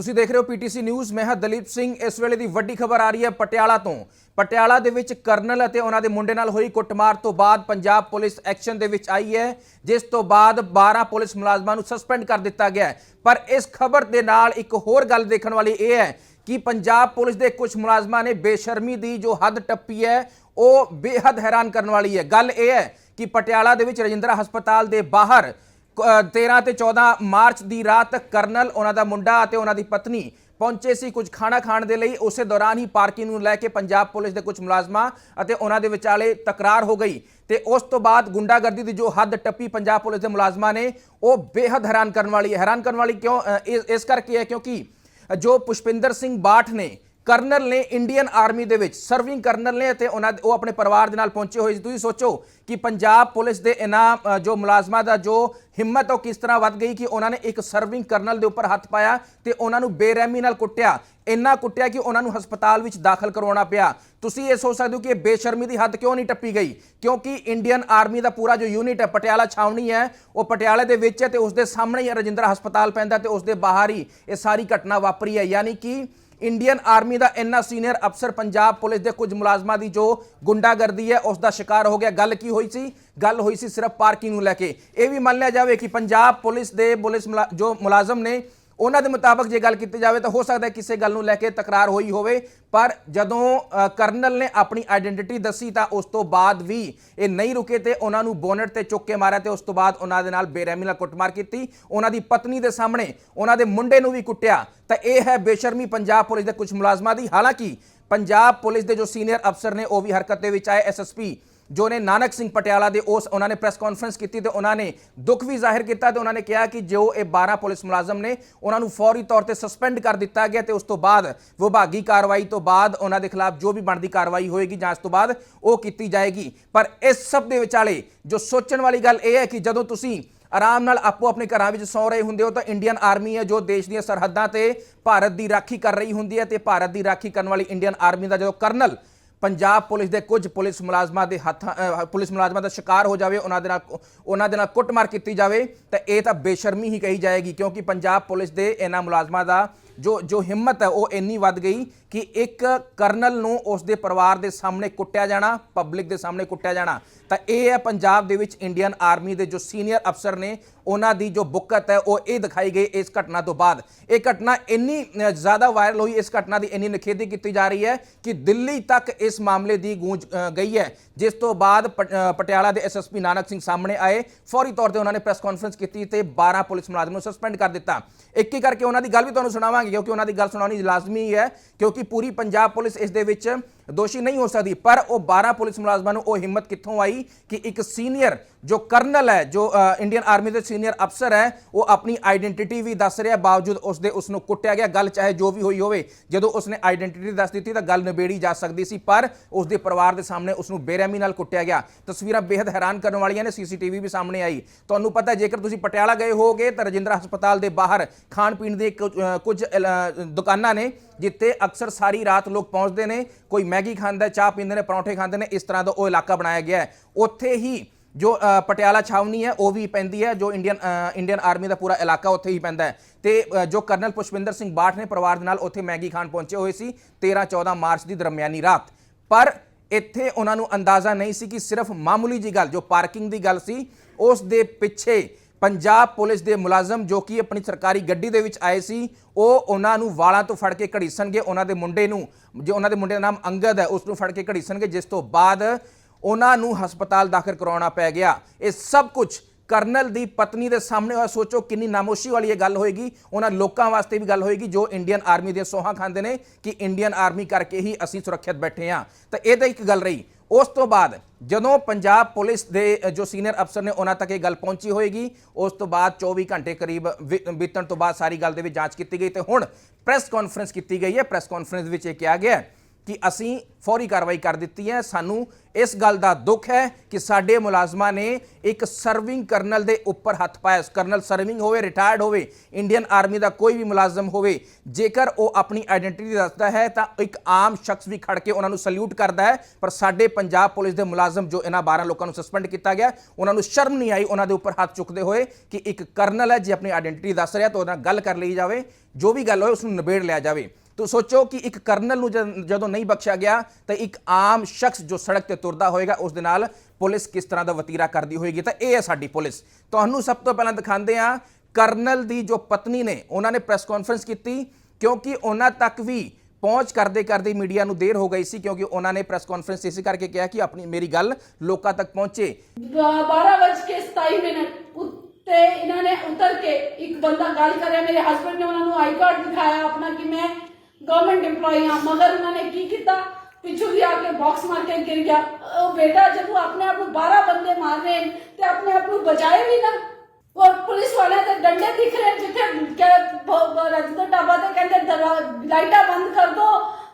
ਤੁਸੀਂ ਦੇਖ ਰਹੇ ਹੋ ਪੀਟੀਸੀ ਨਿਊਜ਼, ਮੈਂ ਹਾਂ ਦਲੀਪ ਸਿੰਘ। ਇਸ ਵੇਲੇ ਦੀ ਵੱਡੀ ਖਬਰ ਆ ਰਹੀ ਹੈ ਪਟਿਆਲਾ ਤੋਂ। ਪਟਿਆਲਾ ਦੇ ਵਿੱਚ ਕਰਨਲ ਅਤੇ ਉਹਨਾਂ ਦੇ ਮੁੰਡੇ ਨਾਲ ਹੋਈ ਕੁੱਟਮਾਰ ਤੋਂ ਬਾਅਦ ਪੰਜਾਬ ਪੁਲਿਸ ਐਕਸ਼ਨ ਦੇ ਵਿੱਚ ਆਈ ਹੈ, ਜਿਸ ਤੋਂ ਬਾਅਦ 12 ਪੁਲਿਸ ਮੁਲਾਜ਼ਮਾਂ ਨੂੰ ਸਸਪੈਂਡ ਕਰ ਦਿੱਤਾ ਗਿਆ ਹੈ। ਪਰ ਇਸ ਖਬਰ ਦੇ ਨਾਲ ਇੱਕ ਹੋਰ ਗੱਲ ਦੇਖਣ ਵਾਲੀ ਇਹ ਹੈ ਕਿ ਪੰਜਾਬ ਪੁਲਿਸ ਦੇ ਕੁਝ ਮੁਲਾਜ਼ਮਾਂ ਨੇ ਬੇਸ਼ਰਮੀ ਦੀ ਜੋ ਹੱਦ ਟੱਪੀ ਹੈ, ਉਹ ਬੇਹੱਦ ਹੈਰਾਨ ਕਰਨ ਵਾਲੀ ਹੈ। ਗੱਲ ਇਹ ਹੈ ਕਿ ਪਟਿਆਲਾ ਦੇ ਵਿੱਚ ਰਜਿੰਦਰਾ ਹਸਪਤਾਲ ਦੇ ਬਾਹਰ 13 ਤੇ 14 ਮਾਰਚ ਦੀ ਰਾਤ ਕਰਨਲ, ਉਹਨਾਂ ਦਾ ਮੁੰਡਾ ਅਤੇ ਉਹਨਾਂ ਦੀ ਪਤਨੀ ਪਹੁੰਚੇ ਸੀ ਕੁਝ ਖਾਣਾ ਖਾਣ ਦੇ ਲਈ। ਉਸੇ ਦੌਰਾਨ ਹੀ ਪਾਰਕਿੰਗ ਨੂੰ ਲੈ ਕੇ ਪੰਜਾਬ ਪੁਲਿਸ ਦੇ ਕੁਝ ਮੁਲਾਜ਼ਮਾਂ ਅਤੇ ਉਹਨਾਂ ਦੇ ਵਿਚਾਲੇ ਤਕਰਾਰ ਹੋ ਗਈ ਤੇ ਉਸ ਤੋਂ ਬਾਅਦ ਗੁੰਡਾਗਰਦੀ ਦੀ ਜੋ ਹੱਦ ਟੱਪੀ ਪੰਜਾਬ ਪੁਲਿਸ ਦੇ ਮੁਲਾਜ਼ਮਾਂ ਨੇ, ਉਹ ਬੇਹੱਦ ਹੈਰਾਨ ਕਰਨ ਵਾਲੀ ਹੈ। ਹੈਰਾਨ ਕਰਨ ਵਾਲੀ ਕਿਉਂ? ਇਸ ਕਰਕੇ ਹੈ ਕਿਉਂਕਿ ਜੋ ਪੁਸ਼ਪਿੰਦਰ ਸਿੰਘ ਬਾਠ ਨੇ ਕਰਨਲ ਨੇ ਇੰਡੀਅਨ ਆਰਮੀ ਦੇ ਵਿੱਚ, ਸਰਵਿੰਗ ਕਰਨਲ ਨੇ ਅਤੇ ਉਹਨਾਂ ਉਹ ਆਪਣੇ ਪਰਿਵਾਰ ਦੇ ਨਾਲ ਪਹੁੰਚੇ ਹੋਏ ਸੀ। ਤੁਸੀਂ ਸੋਚੋ ਕਿ ਪੰਜਾਬ ਪੁਲਿਸ ਦੇ ਇਹਨਾਂ ਜੋ ਮੁਲਾਜ਼ਮਾਂ ਦਾ ਜੋ ਹਿੰਮਤ ਉਹ ਕਿਸ ਤਰ੍ਹਾਂ ਵੱਧ ਗਈ ਕਿ ਉਹਨਾਂ ਨੇ ਇੱਕ ਸਰਵਿੰਗ ਕਰਨਲ ਦੇ ਉੱਪਰ ਹੱਥ ਪਾਇਆ ਤੇ ਉਹਨਾਂ ਨੂੰ ਬੇਰਹਿਮੀ ਨਾਲ ਕੁੱਟਿਆ। ਇੰਨਾ ਕੁੱਟਿਆ ਕਿ ਉਹਨਾਂ ਨੂੰ ਹਸਪਤਾਲ ਵਿੱਚ ਦਾਖਲ ਕਰਵਾਉਣਾ ਪਿਆ। ਤੁਸੀਂ ਇਹ ਸੋਚ ਸਕਦੇ ਹੋ ਕਿ ਇਹ ਬੇਸ਼ਰਮੀ ਦੀ ਹੱਦ ਕਿਉਂ ਨਹੀਂ ਟੱਪੀ ਗਈ? ਕਿਉਂਕਿ ਇੰਡੀਅਨ ਆਰਮੀ ਦਾ ਪੂਰਾ ਜੋ ਯੂਨਿਟ ਹੈ, ਪਟਿਆਲਾ ਛਾਵਣੀ ਹੈ, ਉਹ ਪਟਿਆਲੇ ਦੇ ਵਿੱਚ ਹੈ ਤੇ ਉਸ ਦੇ ਸਾਹਮਣੇ ਹੀ ਰਜਿੰਦਰਾ ਹਸਪਤਾਲ ਪੈਂਦਾ ਤੇ ਉਸ ਦੇ ਬਾਹਰ ਹੀ ਇਹ ਸਾਰੀ ਘਟਨਾ ਵਾਪਰੀ ਹੈ। ਯਾਨੀ ਕਿ ਇੰਡੀਅਨ ਆਰਮੀ ਦਾ ਇੰਨਾ ਸੀਨੀਅਰ ਅਫਸਰ ਪੰਜਾਬ ਪੁਲਿਸ ਦੇ ਕੁਝ ਮੁਲਾਜ਼ਮਾਂ ਦੀ ਜੋ ਗੁੰਡਾਗਰਦੀ ਹੈ, ਉਸ ਦਾ ਸ਼ਿਕਾਰ ਹੋ ਗਿਆ। ਗੱਲ ਕੀ ਹੋਈ ਸੀ? ਗੱਲ ਹੋਈ ਸੀ ਸਿਰਫ ਪਾਰਕਿੰਗ ਨੂੰ ਲੈ ਕੇ। ਇਹ ਵੀ ਮੰਨ ਲਿਆ ਜਾਵੇ ਕਿ ਪੰਜਾਬ ਪੁਲਿਸ ਦੇ ਪੁਲਿਸ ਮੁਲਾ- ਜੋ ਮੁਲਾਜ਼ਮ ਨੇ ਉਹਨਾਂ ਦੇ ਮੁਤਾਬਕ ਜੇ ਗੱਲ ਕੀਤੀ ਜਾਵੇ ਤਾਂ ਹੋ ਸਕਦਾ ਹੈ ਕਿਸੇ ਗੱਲ ਨੂੰ ਲੈ ਕੇ ਤਕਰਾਰ ਹੋਈ ਹੋਵੇ, ਪਰ ਜਦੋਂ ਕਰਨਲ ਨੇ ਆਪਣੀ ਆਇਡੈਂਟੀਟੀ ਦੱਸੀ ਤਾਂ ਉਸ ਤੋਂ ਬਾਅਦ ਵੀ ਇਹ ਨਹੀਂ ਰੁਕੇ ਤੇ ਉਹਨਾਂ ਨੂੰ ਬੋਨਟ ਤੇ ਚੁੱਕ ਕੇ ਮਾਰਿਆ ਤੇ ਉਸ ਤੋਂ ਬਾਅਦ ਉਹਨਾਂ ਦੇ ਨਾਲ ਬੇਰਹਿਮੀ ਨਾਲ ਕੁੱਟਮਾਰ ਕੀਤੀ। ਉਹਨਾਂ ਦੀ ਪਤਨੀ ਦੇ ਸਾਹਮਣੇ ਉਹਨਾਂ ਦੇ ਮੁੰਡੇ ਨੂੰ ਵੀ ਕੁੱਟਿਆ। ਤਾਂ ਇਹ ਹੈ ਬੇਸ਼ਰਮੀ ਪੰਜਾਬ ਪੁਲਿਸ ਦੇ ਕੁਝ ਮੁਲਾਜ਼ਮਾਂ ਦੀ। ਹਾਲਾਂਕਿ ਪੰਜਾਬ ਪੁਲਿਸ ਦੇ ਜੋ ਸੀਨੀਅਰ ਅਫਸਰ ਨੇ ਉਹ ਵੀ ਹਰਕਤ ਦੇ ਵਿੱਚ ਆਏ। ਐਸਐਸਪੀ ਜੋ ਨੇ ਨਾਨਕ ਸਿੰਘ ਪਟਿਆਲਾ ਦੇ ਉਸ ਉਹਨਾਂ ਨੇ ਪ੍ਰੈਸ ਕਾਨਫਰੰਸ ਕੀਤੀ ਤੇ ਉਹਨਾਂ ਨੇ ਦੁੱਖ ਵੀ ਜ਼ਾਹਿਰ ਕੀਤਾ ਤੇ ਉਹਨਾਂ ਨੇ ਕਿਹਾ ਕਿ ਜੋ ਇਹ 12 ਪੁਲਿਸ ਮੁਲਾਜ਼ਮ ਨੇ, ਉਹਨਾਂ ਨੂੰ ਫੌਰੀ ਤੌਰ ਤੇ ਸਸਪੈਂਡ ਕਰ ਦਿੱਤਾ ਗਿਆ ਤੇ ਉਸ ਤੋਂ ਬਾਅਦ ਵਿਭਾਗੀ ਕਾਰਵਾਈ ਤੋਂ ਬਾਅਦ ਉਹਨਾਂ ਦੇ ਖਿਲਾਫ ਜੋ ਵੀ ਬਣਦੀ ਕਾਰਵਾਈ ਹੋਏਗੀ ਜਾਂਚ ਤੋਂ ਬਾਅਦ ਉਹ ਕੀਤੀ ਜਾਏਗੀ। ਪਰ ਇਸ ਸਭ ਦੇ ਵਿਚਾਲੇ ਜੋ ਸੋਚਣ ਵਾਲੀ ਗੱਲ ਇਹ ਹੈ ਕਿ ਜਦੋਂ ਤੁਸੀਂ ਆਰਾਮ ਨਾਲ ਆਪੋ ਆਪਣੇ ਘਰਾਂ ਵਿੱਚ ਸੌ ਰਹੇ ਹੁੰਦੇ ਹੋ ਤਾਂ ਇੰਡੀਅਨ ਆਰਮੀ ਹੈ ਜੋ ਦੇਸ਼ ਦੀਆਂ ਸਰਹੱਦਾਂ ਤੇ ਭਾਰਤ ਦੀ ਰਾਖੀ ਕਰ ਰਹੀ ਹੁੰਦੀ ਹੈ ਤੇ ਭਾਰਤ ਦੀ ਰਾਖੀ ਕਰਨ ਵਾਲੀ ਇੰਡੀਅਨ ਆਰਮੀ ਦਾ ਜਦੋਂ ਕਰਨਲ ਪੰਜਾਬ ਪੁਲਿਸ ਦੇ ਕੁਝ ਪੁਲਿਸ ਮੁਲਾਜ਼ਮਾਂ ਦੇ ਹੱਥਾਂ ਪੁਲਿਸ ਮੁਲਾਜ਼ਮਾਂ ਦਾ ਸ਼ਿਕਾਰ ਹੋ ਜਾਵੇ, ਉਹਨਾਂ ਦੇ ਨਾਲ ਉਹਨਾਂ ਦੇ ਨਾਲ ਕੁੱਟਮਾਰ ਕੀਤੀ ਜਾਵੇ, ਤਾਂ ਇਹ ਤਾਂ ਬੇਸ਼ਰਮੀ ਹੀ ਕਹੀ ਜਾਏਗੀ, ਕਿਉਂਕਿ ਪੰਜਾਬ ਪੁਲਿਸ ਦੇ ਇਹਨਾਂ ਮੁਲਾਜ਼ਮਾਂ ਦਾ ਜੋ ਜੋ ਹਿੰਮਤ ਹੈ, ਉਹ ਇੰਨੀ ਵੱਧ ਗਈ ਕਿ ਇੱਕ ਕਰਨਲ ਨੂੰ ਉਸ ਦੇ ਪਰਿਵਾਰ ਦੇ ਸਾਹਮਣੇ ਕੁੱਟਿਆ ਜਾਣਾ, ਪਬਲਿਕ ਦੇ ਸਾਹਮਣੇ ਕੁੱਟਿਆ ਜਾਣਾ। ਤਾਂ ਇਹ ਹੈ ਪੰਜਾਬ ਦੇ ਵਿੱਚ ਇੰਡੀਅਨ ਆਰਮੀ ਦੇ ਜੋ ਸੀਨੀਅਰ ਅਫਸਰ ਨੇ ਉਹਨਾਂ ਦੀ ਜੋ ਬੁੱਕਤ ਹੈ, ਉਹ ਇਹ ਦਿਖਾਈ ਗਈ ਇਸ ਘਟਨਾ ਤੋਂ ਬਾਅਦ। ਇਹ ਘਟਨਾ ਇੰਨੀ ਜ਼ਿਆਦਾ ਵਾਇਰਲ ਹੋਈ, ਇਸ ਘਟਨਾ ਦੀ ਇੰਨੀ ਨਿਖੇਧੀ ਕੀਤੀ ਜਾ ਰਹੀ ਹੈ ਕਿ ਦਿੱਲੀ ਤੱਕ ਇਸ ਮਾਮਲੇ ਦੀ ਗੂੰਜ ਗਈ ਹੈ। ਜਿਸ ਤੋਂ ਬਾਅਦ ਪਟ- ਪਟਿਆਲਾ ਦੇ ਐਸਐਸਪੀ ਨਾਨਕ ਸਿੰਘ ਸਾਹਮਣੇ ਆਏ। ਫੌਰੀ ਤੌਰ ਤੇ ਉਹਨਾਂ ਨੇ ਪ੍ਰੈਸ ਕਾਨਫਰੰਸ ਕੀਤੀ ਤੇ 12 ਪੁਲਿਸ ਮੁਲਾਜ਼ਮ ਨੂੰ ਸਸਪੈਂਡ ਕਰ ਦਿੱਤਾ। ਇੱਕ ਇੱਕ ਕਰਕੇ ਉਹਨਾਂ ਦੀ ਗੱਲ ਵੀ ਤੁਹਾਨੂੰ ਸੁਣਾਵਾਂਗੇ, ਕਿਉਂਕਿ ਉਹਨਾਂ ਦੀ ਗੱਲ ਸੁਣਾਉਣੀ ਲਾਜ਼ਮੀ ਹੈ, ਕਿਉਂਕਿ ਪੂਰੀ ਪੰਜਾਬ ਪੁਲਿਸ ਇਸ ਦੇ ਵਿੱਚ ਦੋਸ਼ੀ ਨਹੀਂ ਹੋ ਸਕਦੀ। ਪਰ ਉਹ 12 ਪੁਲਿਸ ਮੁਲਾਜ਼ਮਾਂ ਨੂੰ ਉਹ ਹਿੰਮਤ ਕਿੱਥੋਂ ਆਈ ਕਿ ਇੱਕ ਸੀਨੀਅਰ ਜੋ ਕਰਨਲ ਹੈ, ਜੋ ਇੰਡੀਅਨ ਆਰਮੀ ਦੇ ਸੀਨੀਅਰ ਅਫਸਰ ਹੈ, ਉਹ ਆਪਣੀ ਆਇਡੈਂਟੀਟੀ ਵੀ ਦੱਸ ਰਿਹਾ। ਬਾਵਜੂਦ ਉਸ ਦੇ ਉਸ ਨੂੰ ਕੁੱਟਿਆ ਗਿਆ। ਗੱਲ ਚਾਹੇ ਜੋ ਵੀ ਹੋਈ ਹੋਵੇ, ਜਦੋਂ ਉਸਨੇ ਆਇਡੈਂਟੀਟੀ ਦੱਸ ਦਿੱਤੀ ਤਾਂ ਗੱਲ ਨਿਬੇੜੀ ਜਾ ਸਕਦੀ ਸੀ, ਪਰ ਉਸ ਦੇ ਪਰਿਵਾਰ ਦੇ ਸਾਹਮਣੇ ਉਸ ਨੂੰ ਬੇਰਹਿਮੀ ਨਾਲ ਕੁੱਟਿਆ ਗਿਆ। ਤਸਵੀਰਾਂ ਬੇहद ਹੈਰਾਨ ਕਰਨ ਵਾਲੀਆਂ ਨੇ। ਸੀਸੀਟੀਵੀ ਵੀ ਸਾਹਮਣੇ ਆਈ। ਤੁਹਾਨੂੰ ਪਤਾ ਜੇਕਰ ਤੁਸੀਂ ਪਟਿਆਲਾ ਗਏ ਹੋਗੇ ਤਾਂ ਰਜਿੰਦਰਾ ਹਸਪਤਾਲ ਦੇ ਬਾਹਰ ਖਾਣ ਪੀਣ ਦੇ ਕੁਝ- ਦੁਕਾਨਾਂ ਨੇ, ਜਿੱਥੇ ਅਕਸਰ ਸਾਰੀ ਰਾਤ ਲੋਕ ਪਹੁੰਚਦੇ ਨੇ। ਕੋਈ ਮੈਗੀ ਖਾਂਦਾ, ਚਾਹ ਪੀਂਦੇ ਨੇ, ਪਰੌਂਠੇ ਖਾਂਦੇ ਨੇ, ਇਸ ਤਰ੍ਹਾਂ ਦਾ ਉਹ ਇਲਾਕਾ ਬਣਾਇਆ ਗਿਆ ਹੈ। ਉੱਥੇ ਹੀ ਜੋ ਪਟਿਆਲਾ ਛਾਵਨੀ ਹੈ, ਉਹ ਵੀ ਪੈਂਦੀ ਹੈ, ਜੋ ਇੰਡੀਅਨ ਇੰਡੀਅਨ ਆਰਮੀ ਦਾ ਪੂਰਾ ਇਲਾਕਾ ਉੱਥੇ ਹੀ ਪੈਂਦਾ ਹੈ। ਤੇ ਜੋ ਕਰਨਲ ਪੁਸ਼ਪਿੰਦਰ ਸਿੰਘ ਬਾਠ ਨੇ ਪਰਿਵਾਰ ਦੇ ਨਾਲ ਉੱਥੇ ਮੈਗੀ ਖਾਣ ਪਹੁੰਚੇ ਹੋਏ ਸੀ 13 14 ਮਾਰਚ ਦੀ ਦਰਮਿਆਨੀ ਰਾਤ। ਪਰ ਇੱਥੇ ਉਹਨਾਂ ਨੂੰ ਅੰਦਾਜ਼ਾ ਨਹੀਂ ਸੀ ਕਿ ਸਿਰਫ ਮਾਮੂਲੀ ਜੀ ਗੱਲ, ਜੋ ਪਾਰਕਿੰਗ ਦੀ ਗੱਲ ਸੀ, ਉਸ ਦੇ ਪਿੱਛੇ ਪੰਜਾਬ ਪੁਲਿਸ ਦੇ ਮੁਲਾਜ਼ਮ ਜੋ ਕਿ ਆਪਣੀ ਸਰਕਾਰੀ ਗੱਡੀ ਦੇ ਵਿੱਚ ਆਏ ਸੀ, ਉਹ ਉਹਨਾਂ ਨੂੰ ਵਾਲਾਂ ਤੋਂ ਫੜ ਕੇ ਘੜੀਸਣਗੇ। ਉਹਨਾਂ ਦੇ ਮੁੰਡੇ ਨੂੰ, ਜੋ ਉਹਨਾਂ ਦੇ ਮੁੰਡੇ ਦਾ ਨਾਮ ਅੰਗਦ ਹੈ, ਉਸ ਨੂੰ ਫੜ ਕੇ ਘੜੀਸਣਗੇ, ਜਿਸ ਤੋਂ ਬਾਅਦ ਉਹਨਾਂ ਨੂੰ ਹਸਪਤਾਲ ਦਾਖਲ ਕਰਾਉਣਾ ਪੈ ਗਿਆ। ਇਹ ਸਭ ਕੁਝ ਕਰਨਲ ਦੀ ਪਤਨੀ ਦੇ ਸਾਹਮਣੇ ਹੋਇਆ। ਸੋਚੋ ਕਿੰਨੀ ਨਾਮੋਸ਼ੀ ਵਾਲੀ ਇਹ ਗੱਲ ਹੋਏਗੀ। ਉਹਨਾਂ ਲੋਕਾਂ ਵਾਸਤੇ ਵੀ ਗੱਲ ਹੋਏਗੀ, ਜੋ ਇੰਡੀਅਨ ਆਰਮੀ ਦੀਆਂ ਸੋਹਾਂ ਖਾਂਦੇ ਨੇ ਕਿ ਇੰਡੀਅਨ ਆਰਮੀ ਕਰਕੇ ਹੀ ਅਸੀਂ ਸੁਰੱਖਿਅਤ ਬੈਠੇ ਹਾਂ। ਤਾਂ ਇਹ ਤਾਂ ਇੱਕ ਗੱਲ ਰਹੀ। ਉਸ ਤੋਂ ਬਾਅਦ ਜਦੋਂ ਪੰਜਾਬ ਪੁਲਿਸ ਦੇ ਜੋ ਸੀਨੀਅਰ ਅਫਸਰ ਨੇ ਉਹਨਾਂ ਤੱਕ ਇਹ ਗੱਲ ਪਹੁੰਚੀ ਹੋਏਗੀ, ਉਸ ਤੋਂ ਬਾਅਦ 24 ਘੰਟੇ ਕਰੀਬ ਬੀ- ਬੀਤਣ ਤੋਂ ਬਾਅਦ ਸਾਰੀ ਗੱਲ ਦੇ ਵਿੱਚ ਜਾਂਚ ਕੀਤੀ ਗਈ ਤੇ ਹੁਣ ਪ੍ਰੈਸ ਕਾਨਫਰੰਸ ਕੀਤੀ ਗਈ ਹੈ। ਪ੍ਰੈਸ ਕਾਨਫਰੰਸ ਵਿੱਚ ਇਹ ਕਿਹਾ ਗਿਆ ਹੈ ਕਿ ਅਸੀਂ ਫੌਰੀ ਕਾਰਵਾਈ ਕਰ ਦਿੱਤੀ ਹੈ। ਸਾਨੂੰ ਇਸ ਗੱਲ ਦਾ ਦੁੱਖ ਹੈ ਕਿ ਸਾਡੇ ਮੁਲਾਜ਼ਮਾਂ ਨੇ ਇੱਕ ਸਰਵਿੰਗ ਕਰਨਲ ਦੇ ਉੱਪਰ ਹੱਥ ਪਾਇਆ। ਕਰਨਲ ਸਰਵਿੰਗ ਹੋਵੇ ਰਿਟਾਇਰਡ ਹੋਵੇ ਇੰਡੀਅਨ ਆਰਮੀ ਦਾ ਕੋਈ ਵੀ ਮੁਲਾਜ਼ਮ ਹੋਵੇ, ਜੇਕਰ ਉਹ ਆਪਣੀ ਆਇਡੈਂਟੀਟੀ ਦੱਸਦਾ ਹੈ, ਤਾਂ ਇੱਕ ਆਮ ਸ਼ਖਸ ਵੀ ਖੜ ਕੇ ਉਹਨਾਂ ਨੂੰ ਸਲੂਟ ਕਰਦਾ ਹੈ। ਪਰ ਸਾਡੇ ਪੰਜਾਬ ਪੁਲਿਸ ਦੇ ਮੁਲਾਜ਼ਮ ਜੋ ਇਹਨਾਂ 12 ਲੋਕਾਂ ਨੂੰ ਸਸਪੈਂਡ ਕੀਤਾ ਗਿਆ, ਉਹਨਾਂ ਨੂੰ ਸ਼ਰਮ ਨਹੀਂ ਆਈ, ਉਹਨਾਂ ਦੇ ਉੱਪਰ ਹੱਥ ਚੁੱਕਦੇ ਹੋਏ ਕਿ ਇੱਕ ਕਰਨਲ ਹੈ, ਜੇ ਆਪਣੀ ਆਇਡੈਂਟੀਟੀ ਦੱਸ ਰਿਹਾ ਤਾਂ ਉਹਦੇ ਨਾਲ ਗੱਲ ਕਰ ਲਈ ਜਾਵੇ। ਜੋ ਵੀ ਗੱਲ ਹੋਏ ਉਸ ਨੂੰ ਨਿਬੇੜ ਲਿਆ ਜਾਵੇ। ਤੋ ਸੋਚੋ ਕਿ ਇੱਕ ਕਰਨਲ ਨੂੰ ਜਦੋਂ ਨਹੀਂ ਬਖਸ਼ਿਆ ਗਿਆ, ਤਾਂ ਇੱਕ ਆਮ ਸ਼ਖਸ ਜੋ ਸੜਕ ਤੇ ਤੁਰਦਾ ਹੋਏਗਾ, ਉਸ ਦੇ ਨਾਲ ਪੁਲਿਸ ਕਿਸ ਤਰ੍ਹਾਂ ਦਾ ਵਤੀਰਾ ਕਰਦੀ ਹੋਏਗੀ? ਤਾਂ ਇਹ ਹੈ ਸਾਡੀ ਪੁਲਿਸ। ਤੁਹਾਨੂੰ ਸਭ ਤੋਂ ਪਹਿਲਾਂ ਦਿਖਾਉਂਦੇ ਆ ਕਰਨਲ ਦੀ ਜੋ ਪਤਨੀ ਨੇ, ਉਹਨਾਂ ਨੇ ਪ੍ਰੈਸ ਕਾਨਫਰੰਸ ਕੀਤੀ, ਕਿਉਂਕਿ ਉਹਨਾਂ ਤੱਕ ਵੀ ਪਹੁੰਚ ਕਰਦੇ ਕਰਦੇ ਮੀਡੀਆ ਨੂੰ ਦੇਰ ਹੋ ਗਈ ਸੀ, ਕਿਉਂਕਿ ਉਹਨਾਂ ਨੇ ਪ੍ਰੈਸ ਕਾਨਫਰੰਸ ਇਸੇ ਕਰਕੇ ਕਿਹਾ ਕਿ ਆਪਣੀ ਮੇਰੀ ਗੱਲ ਲੋਕਾਂ ਤੱਕ ਪਹੁੰਚੇ। 12:27 ਮਿੰਟ। ਉੱਤੇ ਇਹਨਾਂ ਨੇ ਉਤਰ ਕੇ ਇੱਕ ਬੰਦਾ ਗੱਲ ਕਰਿਆ। ਮੇਰੇ ਹਸਬੰਦ ਨੇ ਉਹਨਾਂ ਨੂੰ ਆਈ ਦਿਖਾਇਆ ਆਪਣਾ ਕਿ ਮੈਂ ਗਵਰਨਮੈਂਟ EMPLOYE ਹਾਂ ਮਗਰ ਉਹਨਾਂ ਨੇ ਕੀ ਕੀਤਾ ਪਿੱਛੋਂ ਦੀ ਆ ਕੇ ਬਾਕਸ ਮਾਰ ਕੇ ਗਿਰ ਗਿਆ ਉਹ ਬੇਟਾ ਜਦੋਂ ਆਪਣੇ ਆਪ ਨੂੰ 12 ਬੰਦੇ ਮਾਰ ਰਹੇ ਨੇ ਤੇ ਆਪਣੇ ਆਪ ਨੂੰ ਬਚਾਏ ਵੀ ਨਾ ਔਰ ਪੁਲਿਸ ਵਾਲਿਆਂ ਦੇ ਡੰਡੇ ਦਿਖ ਰਹੇ ਨੇ ਜਿੱਥੇ ਰਜਤ ਢਾਬਾ ਤੇ ਕਹਿੰਦੇ ਦਰਵਾ- ਲਾਈਟਾਂ ਬੰਦ ਕਰ ਦੋ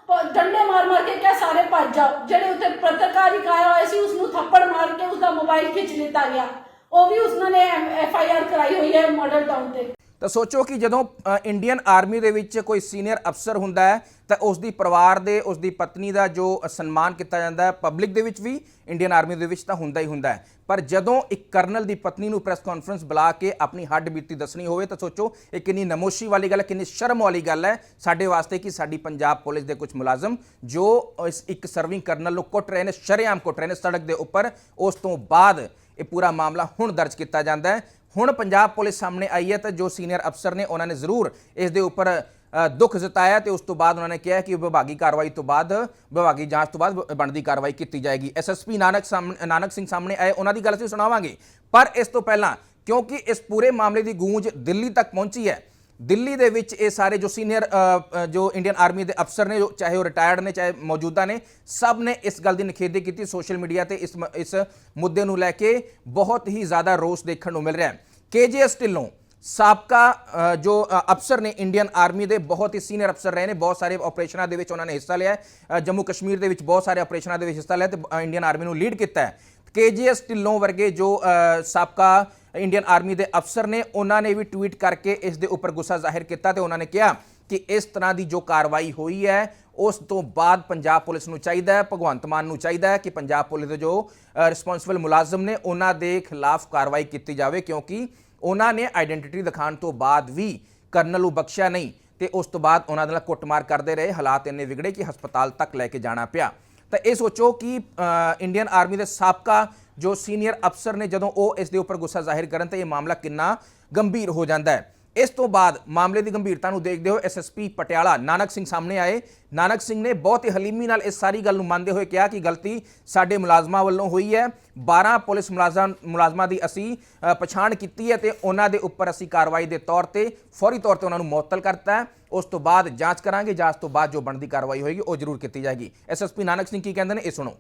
ਪ- ਡੰਡੇ ਮਾਰ ਮਾਰ ਕੇ ਕਿਆ ਸਾਰੇ ਭੱਜ ਜਾਓ ਜਿਹੜੇ ਉੱਤੇ ਪੱਤਰਕਾਰ ਆਇਆ ਹੋਇਆ ਸੀ ਉਸ ਨੂੰ ਥੱਪੜ ਮਾਰ ਕੇ ਉਸਦਾ ਮੋਬਾਈਲ ਖਿੱਚ ਲਿੱਤਾ ਗਿਆ ਉਹ ਵੀ ਉਸਨੇ ਨੇ ਐਫ ਆਈ ਆਰ ਕਰਾਈ ਤਾਂ ਸੋਚੋ ਕਿ ਜਦੋਂ ਇੰਡੀਅਨ ਆਰਮੀ ਦੇ ਵਿੱਚ ਕੋਈ ਸੀਨੀਅਰ ਅਫਸਰ ਹੁੰਦਾ ਹੈ, ਤਾਂ ਉਸ ਦੀ ਪਰਿਵਾਰ ਦੇ ਉਸ ਦੀ ਪਤਨੀ ਦਾ ਜੋ ਸਨਮਾਨ ਕੀਤਾ ਜਾਂਦਾ ਹੈ ਪਬਲਿਕ ਦੇ ਵਿੱਚ ਵੀ ਇੰਡੀਅਨ ਆਰਮੀ ਦੇ ਵਿੱਚ ਤਾਂ ਹੁੰਦਾ ਹੀ ਹੁੰਦਾ ਹੈ। ਪਰ ਜਦੋਂ ਇੱਕ ਕਰਨਲ ਦੀ ਪਤਨੀ ਨੂੰ ਪ੍ਰੈਸ ਕਾਨਫਰੰਸ ਬੁਲਾ ਕੇ ਆਪਣੀ ਹੱਡ ਬੀਤੀ ਦੱਸਣੀ ਹੋਵੇ, ਤਾਂ ਸੋਚੋ ਇਹ ਕਿੰਨੀ ਨਮੋਸ਼ੀ ਵਾਲੀ ਗੱਲ ਹੈ, ਕਿੰਨੀ ਸ਼ਰਮ ਵਾਲੀ ਗੱਲ ਹੈ ਸਾਡੇ ਵਾਸਤੇ ਕਿ ਸਾਡੀ ਪੰਜਾਬ ਪੁਲਿਸ ਦੇ ਕੁਝ ਮੁਲਾਜ਼ਮ ਜੋ ਇਸ ਇੱਕ ਸਰਵਿੰਗ ਕਰਨਲ ਨੂੰ ਕੁੱਟ ਰਹੇ ਨੇ, ਸ਼ਰੇਆਮ ਕੁੱਟ ਰਹੇ ਨੇ ਸੜਕ ਦੇ ਉੱਪਰ, ਉਸ ਤੋਂ ਬਾਅਦ ਇਹ ਪੂਰਾ ਮਾਮਲਾ ਹੁਣ ਦਰਜ ਕੀਤਾ ਜਾਂਦਾ ਹੈ। ਹੁਣ ਪੰਜਾਬ ਪੁਲਿਸ ਸਾਹਮਣੇ ਆਈ ਹੈ ਤਾਂ ਜੋ ਸੀਨੀਅਰ ਅਫਸਰ ਨੇ ਉਹਨਾਂ ਨੇ ਜ਼ਰੂਰ ਇਸ ਦੇ ਉੱਪਰ ਦੁੱਖ ਜਤਾਇਆ ਤੇ ਉਸ ਤੋਂ ਬਾਅਦ ਉਹਨਾਂ ਨੇ ਕਿਹਾ ਕਿ ਵਿਭਾਗੀ ਕਾਰਵਾਈ ਤੋਂ ਬਾਅਦ, ਵਿਭਾਗੀ ਜਾਂਚ ਤੋਂ ਬਾਅਦ ਬਣਦੀ ਕਾਰਵਾਈ ਕੀਤੀ ਜਾਏਗੀ। ਐਸਐਸਪੀ ਨਾਨਕ ਸਾਹਮਣੇ ਨਾਨਕ ਸਿੰਘ ਸਾਹਮਣੇ ਆਏ, ਉਹਨਾਂ ਦੀ ਗੱਲ ਅਸੀਂ ਸੁਣਾਵਾਂਗੇ। ਪਰ ਇਸ ਤੋਂ ਪਹਿਲਾਂ, ਕਿਉਂਕਿ ਇਸ ਪੂਰੇ ਮਾਮਲੇ ਦੀ ਗੂੰਜ ਦਿੱਲੀ ਤੱਕ ਪਹੁੰਚੀ ਹੈ ਦਿੱਲੀ ਦੇ ਵਿੱਚ ਇਹ ਸਾਰੇ ਜੋ ਸੀਨੀਅਰ ਜੋ ਇੰਡੀਅਨ ਆਰਮੀ ਦੇ ਅਫਸਰ ਨੇ, ਜੋ ਚਾਹੇ ਉਹ ਰਿਟਾਇਰਡ ਨੇ, ਚਾਹੇ ਮੌਜੂਦਾ ਨੇ, ਸਭ ਨੇ ਇਸ ਗੱਲ ਦੀ ਨਿਖੇਧੀ ਕੀਤੀ ਸੋਸ਼ਲ ਮੀਡੀਆ ਤੇ। ਇਸ ਮ- ਇਸ ਮੁੱਦੇ ਨੂੰ ਲੈ ਕੇ ਬਹੁਤ ਹੀ ਜ਼ਿਆਦਾ ਰੋਸ ਦੇਖਣ ਨੂੰ ਮਿਲ ਰਿਹਾ ਹੈ। ਕੇਜੀਐਸ ਢਿੱਲੋਂ ਸਾਬਕਾ ਜੋ ਅਫਸਰ ਨੇ ਇੰਡੀਅਨ ਆਰਮੀ ਦੇ, ਬਹੁਤ ਹੀ ਸੀਨੀਅਰ ਅਫਸਰ ਰਹੇ ਨੇ, ਬਹੁਤ ਸਾਰੇ ਆਪਰੇਸ਼ਨਾਂ ਦੇ ਵਿੱਚ ਉਹਨਾਂ ਨੇ ਹਿੱਸਾ ਲਿਆ ਹੈ। ਜੰਮੂ ਕਸ਼ਮੀਰ ਦੇ ਵਿੱਚ ਬਹੁਤ ਸਾਰੇ ਆਪਰੇਸ਼ਨਾਂ ਦੇ ਵਿੱਚ ਹਿੱਸਾ ਲਿਆ ਤੇ ਇੰਡੀਅਨ ਆਰਮੀ ਨੂੰ ਲੀਡ ਕੀਤਾ ਹੈ। ਕੇਜੀਐਸ ਢਿੱਲੋਂ ਵਰਗੇ ਜੋ ਸਾਬਕਾ ਇੰਡੀਅਨ ਆਰਮੀ ਦੇ ਅਫਸਰ ਨੇ, ਉਹਨਾਂ ਨੇ ਵੀ ਟਵੀਟ ਕਰਕੇ ਇਸ ਦੇ ਉੱਪਰ ਗੁੱਸਾ ਜ਼ਾਹਿਰ ਕੀਤਾ ਤੇ ਉਹਨਾਂ ਨੇ ਕਿਹਾ ਕਿ ਇਸ ਤਰ੍ਹਾਂ ਦੀ ਜੋ ਕਾਰਵਾਈ ਹੋਈ ਹੈ, ਉਸ ਤੋਂ ਬਾਅਦ ਪੰਜਾਬ ਪੁਲਿਸ ਨੂੰ ਚਾਹੀਦਾ ਹੈ, ਭਗਵੰਤ ਮਾਨ ਨੂੰ ਚਾਹੀਦਾ ਹੈ ਕਿ ਪੰਜਾਬ ਪੁਲਿਸ ਦੇ ਜੋ ਰਿਸਪੌਂਸਿਬਲ ਮੁਲਾਜ਼ਮ ਨੇ, ਉਹਨਾਂ ਦੇ ਖਿਲਾਫ ਕਾਰਵਾਈ ਕੀਤੀ ਜਾਵੇ, ਕਿਉਂਕਿ ਉਹਨਾਂ ਨੇ ਆਇਡੈਂਟੀਟੀ ਦਿਖਾਉਣ ਤੋਂ ਬਾਅਦ ਵੀ ਕਰਨਲ ਨੂੰ ਬਖਸ਼ਿਆ ਨਹੀਂ ਤੇ ਉਸ ਤੋਂ ਬਾਅਦ ਉਹਨਾਂ ਦੇ ਨਾਲ ਕੁੱਟਮਾਰ ਕਰਦੇ ਰਹੇ, ਹਾਲਾਤ ਇੰਨੇ ਵਿਗੜੇ ਕਿ ਹਸਪਤਾਲ ਤੱਕ ਲੈ ਕੇ ਜਾਣਾ ਪਿਆ। ਤਾਂ ਇਹ ਸੋਚੋ ਕਿ ਇੰਡੀਅਨ ਆਰਮੀ ਦੇ ਸਾਬਕਾ ਜੋ ਸੀਨੀਅਰ ਅਫਸਰ ਨੇ ਜਦੋਂ ਉਹ ਇਸ ਦੇ ਉੱਪਰ ਗੁੱਸਾ ਜ਼ਾਹਿਰ ਕਰਨ ਤਾਂ ਇਹ ਮਾਮਲਾ ਕਿੰਨਾ ਗੰਭੀਰ ਹੋ ਜਾਂਦਾ ਹੈ। ਇਸ ਤੋਂ ਬਾਅਦ ਮਾਮਲੇ ਦੀ ਗੰਭੀਰਤਾ ਨੂੰ ਦੇਖਦੇ ਹੋਏ ਐਸਐਸਪੀ ਪਟਿਆਲਾ ਨਾਨਕ ਸਿੰਘ ਸਾਹਮਣੇ ਆਏ। ਨਾਨਕ ਸਿੰਘ ਨੇ ਬਹੁਤ ਹੀ ਹਲੀਮੀ ਨਾਲ ਇਸ ਸਾਰੀ ਗੱਲ ਨੂੰ ਮੰਨਦੇ ਹੋਏ ਕਿਹਾ ਕਿ ਗਲਤੀ ਸਾਡੇ ਮੁਲਾਜ਼ਮਾਂ ਵੱਲੋਂ ਹੋਈ ਹੈ। 12 ਪੁਲਿਸ ਮੁਲਾਜ਼ਮ ਮੁਲਾਜ਼ਮਾਂ ਦੀ ਅਸੀਂ ਪਛਾਣ ਕੀਤੀ ਹੈ ਤੇ ਉਹਨਾਂ ਦੇ ਉੱਪਰ ਅਸੀਂ ਕਾਰਵਾਈ ਦੇ ਤੌਰ ਤੇ ਫੌਰੀ ਤੌਰ ਤੇ ਉਹਨਾਂ ਨੂੰ ਮੁਅੱਤਲ ਕਰਤਾ ਹੈ। ਉਸ ਤੋਂ ਬਾਅਦ ਜਾਂਚ ਕਰਾਂਗੇ। ਜਾਂਚ ਤੋਂ ਬਾਅਦ ਜੋ ਬਣਦੀ ਕਾਰਵਾਈ ਹੋਏਗੀ ਉਹ ਜ਼ਰੂਰ ਕੀਤੀ ਜਾਏਗੀ। ਐਸਐਸਪੀ ਨਾਨਕ ਸਿੰਘ ਕੀ ਕਹਿੰਦੇ ਨੇ ਇਹ ਸੁਣੋ।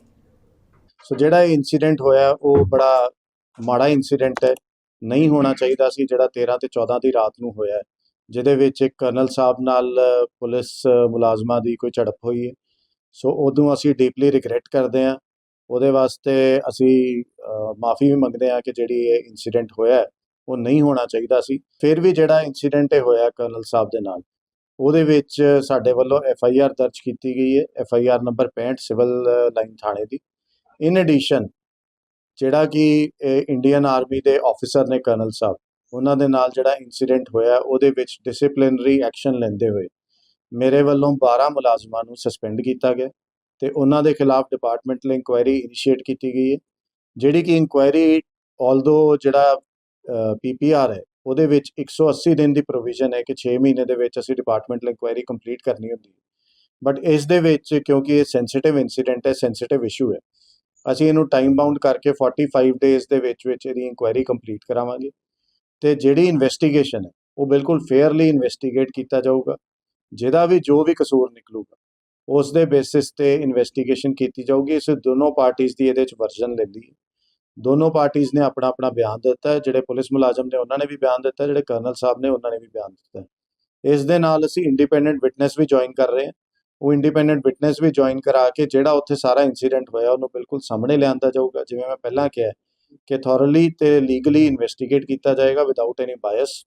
ਸੋ ਜਿਹੜਾ ਇਹ ਇਨਸੀਡੈਂਟ ਹੋਇਆ, ਉਹ ਬੜਾ ਮਾੜਾ ਇਨਸੀਡੈਂਟ ਹੈ। ਨਹੀਂ ਹੋਣਾ ਚਾਹੀਦਾ ਸੀ, ਜਿਹੜਾ 13 ਤੇ 14 ਦੀ ਰਾਤ ਨੂੰ ਹੋਇਆ ਜਿਹਦੇ ਵਿੱਚ ਇੱਕ ਕਰਨਲ ਸਾਹਿਬ ਨਾਲ ਪੁਲਿਸ ਮੁਲਾਜ਼ਮਾਂ ਦੀ ਕੋਈ ਝੜਪ ਹੋਈ ਹੈ। ਸੋ ਉਦੋਂ ਅਸੀਂ ਡੀਪਲੀ ਰਿਗਰੈਟ ਕਰਦੇ ਹਾਂ। ਉਹਦੇ ਵਾਸਤੇ ਅਸੀਂ ਮਾਫੀ ਵੀ ਮੰਗਦੇ ਹਾਂ ਕਿ ਜਿਹੜੀ ਇਹ ਇਨਸੀਡੈਂਟ ਹੋਇਆ ਉਹ ਨਹੀਂ ਹੋਣਾ ਚਾਹੀਦਾ ਸੀ। ਫਿਰ ਵੀ ਜਿਹੜਾ ਇਨਸੀਡੈਂਟ ਇਹ ਹੋਇਆ ਕਰਨਲ ਸਾਹਿਬ ਦੇ ਨਾਲ, ਉਹਦੇ ਵਿੱਚ ਸਾਡੇ ਵੱਲੋਂ ਐਫ ਆਈ ਆਰ ਦਰਜ ਕੀਤੀ ਗਈ ਹੈ। F I R number 65 civil line ਥਾਣੇ ਦੀ। ਇਨ ਐਡੀਸ਼ਨ ਜਿਹੜਾ ਕਿ ਇੰਡੀਅਨ ਆਰਮੀ ਦੇ ਆਫੀਸਰ ਨੇ ਕਰਨਲ ਸਾਹਿਬ, ਉਹਨਾਂ ਦੇ ਨਾਲ ਜਿਹੜਾ ਇਨਸੀਡੈਂਟ ਹੋਇਆ, ਉਹਦੇ ਵਿੱਚ ਡਿਸਪਲਿਨਰੀ ਐਕਸ਼ਨ ਲੈਂਦੇ ਹੋਏ ਮੇਰੇ ਵੱਲੋਂ 12 ਮੁਲਾਜ਼ਮਾਂ ਨੂੰ ਸਸਪੈਂਡ ਕੀਤਾ ਗਿਆ ਤੇ ਉਹਨਾਂ ਦੇ ਖਿਲਾਫ ਡਿਪਾਰਟਮੈਂਟਲ ਇਨਕੁਆਇਰੀ ਇਨੀਸ਼ੀਏਟ ਕੀਤੀ ਗਈ ਹੈ, ਜਿਹੜੀ ਕਿ ਇਨਕੁਆਇਰੀ ਆਲਦੋ ਜਿਹੜਾ ਪੀਪੀਆਰ ਹੈ, ਉਹਦੇ ਵਿੱਚ 180 ਦਿਨ ਦੀ ਪ੍ਰੋਵੀਜ਼ਨ ਹੈ ਕਿ 6 ਮਹੀਨੇ ਦੇ ਵਿੱਚ ਅਸੀਂ ਡਿਪਾਰਟਮੈਂਟਲ ਇਨਕੁਆਇਰੀ ਕੰਪਲੀਟ ਕਰਨੀ ਹੁੰਦੀ ਹੈ। ਬਟ ਇਸ ਦੇ ਵਿੱਚ ਕਿਉਂਕਿ ਇਹ ਸੈਂਸਿਟਿਵ ਇਨਸੀਡੈਂਟ ਹੈ ਸੈਂਸਿਟਿਵ ਇਸ਼ੂ ਹੈ ਅਸੀਂ ਇਹਨੂੰ ਟਾਈਮ ਬਾਉਂਡ ਕਰਕੇ 45 ਡੇਜ਼ ਦੇ ਵਿੱਚ ਵਿੱਚ ਇਹਦੀ ਇਨਕੁਆਇਰੀ ਕੰਪਲੀਟ ਕਰਾਵਾਂਗੇ। ਤੇ ਜਿਹੜੀ ਇਨਵੈਸਟੀਗੇਸ਼ਨ ਹੈ, ਉਹ ਬਿਲਕੁਲ ਫੇਅਰਲੀ ਇਨਵੈਸਟੀਗੇਟ ਕੀਤਾ ਜਾਊਗਾ। ਜਿਹਦਾ ਵੀ ਜੋ ਵੀ ਕਸੂਰ ਨਿਕਲੂਗਾ, ਉਸ ਦੇ ਬੇਸਿਸ ਤੇ ਇਨਵੈਸਟੀਗੇਸ਼ਨ ਕੀਤੀ ਜਾਊਗੀ। ਇਸ ਦੋਨੋਂ ਪਾਰਟੀਆਂ ਦੀ ਇਹਦੇ ਵਿੱਚ ਵਰਜਨ ਲੈਂਦੀ ਹੈ ਦੋਨੋਂ ਪਾਰਟੀਆਂ ਨੇ ਆਪਣਾ ਆਪਣਾ ਬਿਆਨ ਦਿੱਤਾ ਹੈ, ਜਿਹੜੇ ਪੁਲਿਸ ਮੁਲਾਜ਼ਮ ਨੇ ਉਹਨਾਂ ਨੇ ਵੀ ਬਿਆਨ ਦਿੱਤਾ, ਜਿਹੜੇ ਕਰਨਲ ਸਾਹਿਬ ਨੇ ਉਹਨਾਂ ਨੇ ਵੀ ਬਿਆਨ ਦਿੱਤਾ ਇਸ ਦੇ ਨਾਲ ਅਸੀਂ ਇੰਡੀਪੈਂਡੈਂਟ ਵਿਟਨੈਸ ਵੀ ਜੁਆਇਨ ਕਰ ਰਹੇ ਹਾਂ। ਉਹ ਇੰਡੀਪੈਂਡੈਂਟ ਵਿਟਨੈਸ ਵੀ ਜੁਆਇਨ ਕਰਾ ਕੇ ਜਿਹੜਾ ਉੱਥੇ ਸਾਰਾ ਇਨਸੀਡੈਂਟ ਹੋਇਆ, ਉਹਨੂੰ ਬਿਲਕੁਲ ਸਾਹਮਣੇ ਲਿਆਂਦਾ ਜਾਊਗਾ, ਜਿਵੇਂ ਮੈਂ ਪਹਿਲਾਂ ਕਿਹਾ ਕਿ ਥੋਰਲੀ ਤੇ ਲੀਗਲੀ ਇਨਵੈਸਟੀਗੇਟ ਕੀਤਾ ਜਾਏਗਾ ਵਿਦਆਊਟ ਐਨੀ ਬਾਇਸ